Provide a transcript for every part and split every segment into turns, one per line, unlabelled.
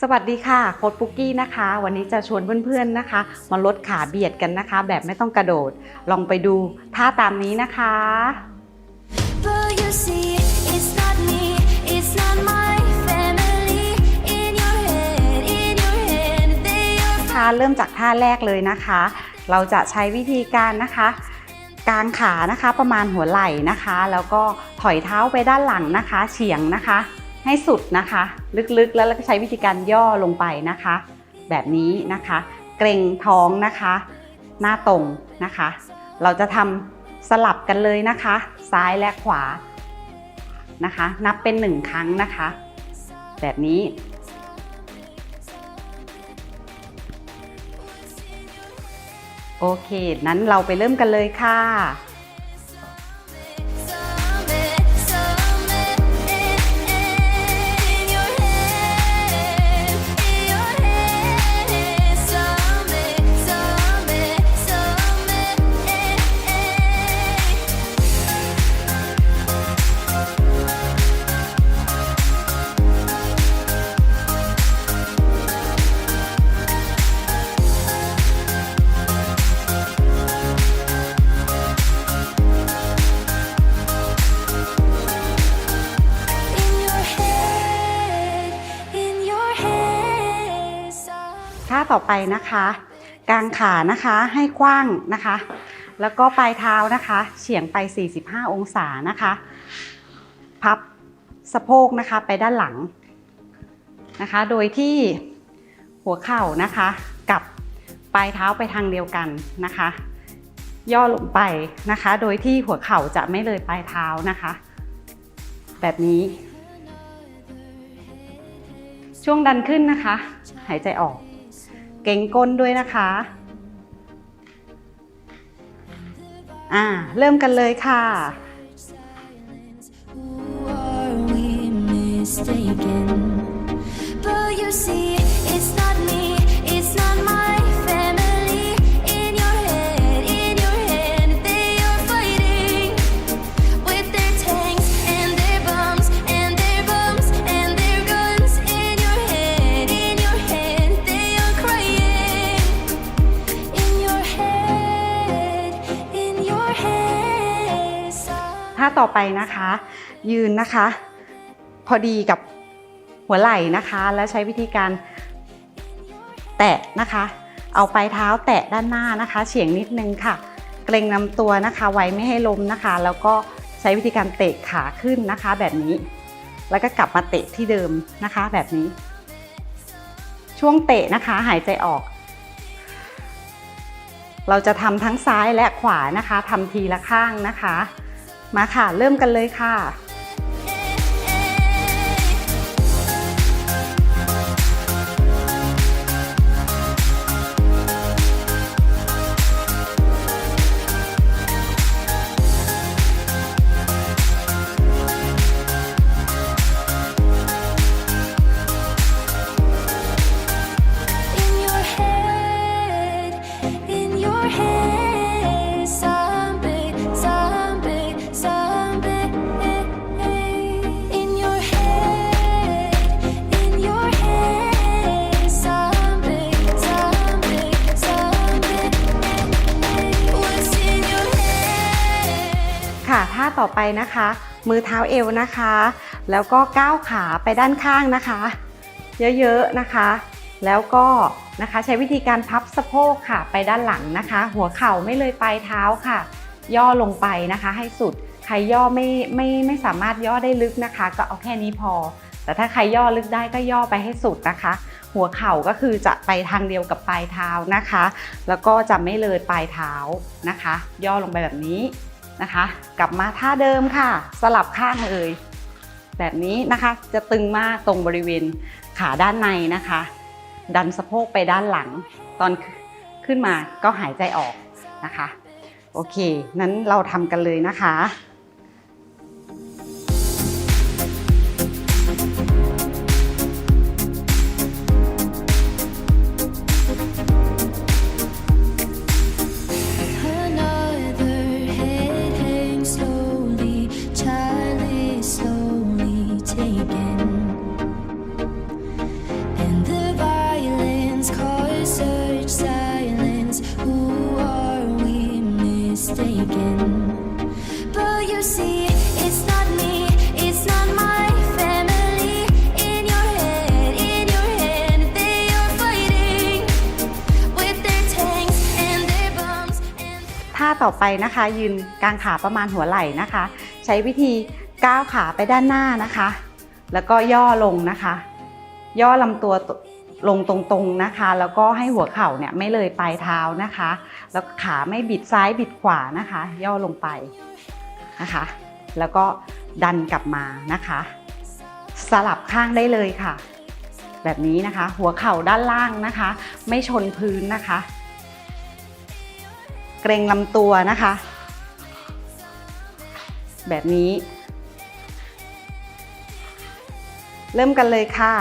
สวัสดีค่ะโค้ดปุกกี้นะคะ วันนี้จะชวนเพื่อนๆนะคะ มาลดขาเบียดกันนะคะ แบบไม่ต้องกระโดด ลองไปดูท่าตามนี้นะคะ
But you see, it's not me, it's not my family. In your head, in your head, they are
นะคะเริ่มจากท่าแรกเลยนะคะ เราจะใช้วิธีการนะคะกางขานะคะประมาณหัวไหล่นะคะ แล้วก็ถอยเท้าไปด้านหลังนะคะ เฉียงนะคะ ให้สุดนะคะ ลึกๆแล้วเราก็ใช้วิธีการย่อลงไปนะคะ แบบนี้นะคะ เกรงท้องนะคะ หน้าตรงนะคะ เราจะทำสลับกันเลยนะคะ ซ้ายและขวานะคะ นับเป็นหนึ่งครั้งนะคะ แบบนี้โอเค นั้นเราไปเริ่มกันเลยค่ะ ท่าต่อไปนะคะ กางขานะคะให้กว้างนะคะ แล้วก็ปลายเท้านะคะ เฉียงไป 45 องศานะคะ พับสะโพกนะคะไปด้านหลังนะคะ โดยที่หัวเข่านะคะ กับปลายเท้าไปทางเดียวกันนะคะ ย่อลงไปนะคะ โดยที่หัวเข่าจะไม่เลยปลายเท้านะคะ แบบนี้ ช่วงดันขึ้นนะคะ หายใจออก เก่งก้นด้วยนะคะ อ่า เริ่มกันเลยค่ะ ท่าต่อไปนะคะ ยืนนะคะ พอดีกับหัวไหล่นะคะ แล้วใช้วิธีการแตะนะคะ เอาปลายเท้าแตะด้านหน้านะคะ เฉียงนิดนึงค่ะ เกรงนำตัวนะคะ ไว้ไม่ให้ล้มนะคะ แล้วก็ใช้วิธีการเตะขาขึ้นนะคะ แบบนี้ แล้วก็กลับมาเตะที่เดิมนะคะ แบบนี้ ช่วงเตะนะคะหายใจออก เราจะทำทั้งซ้ายและขวานะคะทำทีละข้างนะคะ มาค่ะ เริ่มกันเลยค่ะ ต่อไปนะคะ มือเท้าเอวนะคะ แล้วก็ก้าวขาไปด้านข้างนะคะ เยอะๆนะคะ แล้วก็นะคะใช้วิธีการพับสะโพกค่ะไปด้านหลังนะคะ หัวเข่าไม่เลยปลายเท้าค่ะ ย่อลงไปนะคะ ให้สุดใครย่อไม่ไม่ไม่สามารถย่อได้ลึกนะคะ ก็เอาแค่นี้พอ แต่ถ้าใครย่อลึกได้ก็ย่อไปให้สุดนะคะ หัวเข่าก็คือจะไปทางเดียวกับปลายเท้านะคะ แล้วก็จะไม่เลยปลายเท้านะคะ ย่อลงไปแบบนี้ นะคะ กลับมาท่าเดิมค่ะ สลับข้างเลย แบบนี้นะคะ จะตึงมากตรงบริเวณขาด้านในนะคะ ดันสะโพกไปด้านหลัง ตอนขึ้นมาก็หายใจออกนะคะ โอเค นั้นเราทำกันเลยนะคะ ต่อไปนะคะ ยืนกลางขาประมาณหัวไหล่นะคะ ใช้วิธีก้าวขาไปด้านหน้านะคะ แล้วก็ย่อลงนะคะ ย่อลำตัวลงตรงๆนะคะ แล้วก็ให้หัวเข่าเนี่ยไม่เลยปลายเท้านะคะ แล้วขาไม่บิดซ้ายบิดขวานะคะ ย่อลงไปนะคะ แล้วก็ดันกลับมานะคะ สลับข้างได้เลยค่ะ แบบนี้นะคะ หัวเข่าด้านล่างนะคะ ไม่ชนพื้นนะคะ เกรงลำตัวนะคะ แบบนี้ เริ่มกันเลยค่ะ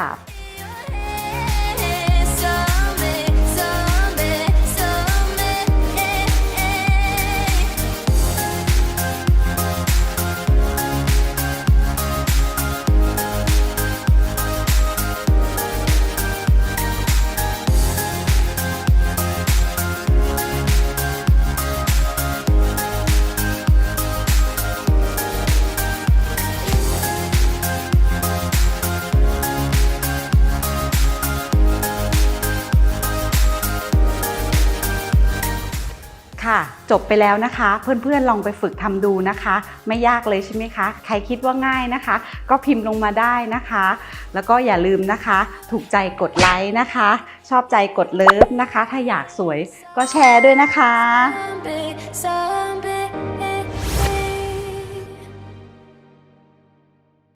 ค่ะ จบไปแล้วนะคะ เพื่อนๆลองไปฝึกทำดูนะคะ ไม่ยากเลยใช่ไหมคะ ใครคิดว่าง่ายนะคะ ก็พิมพ์ลงมาได้นะคะ แล้วก็อย่าลืมนะคะ ถูกใจกดไลค์นะคะ ชอบใจกดเลิฟนะคะ ถ้าอยากสวยก็แชร์ด้วยนะคะ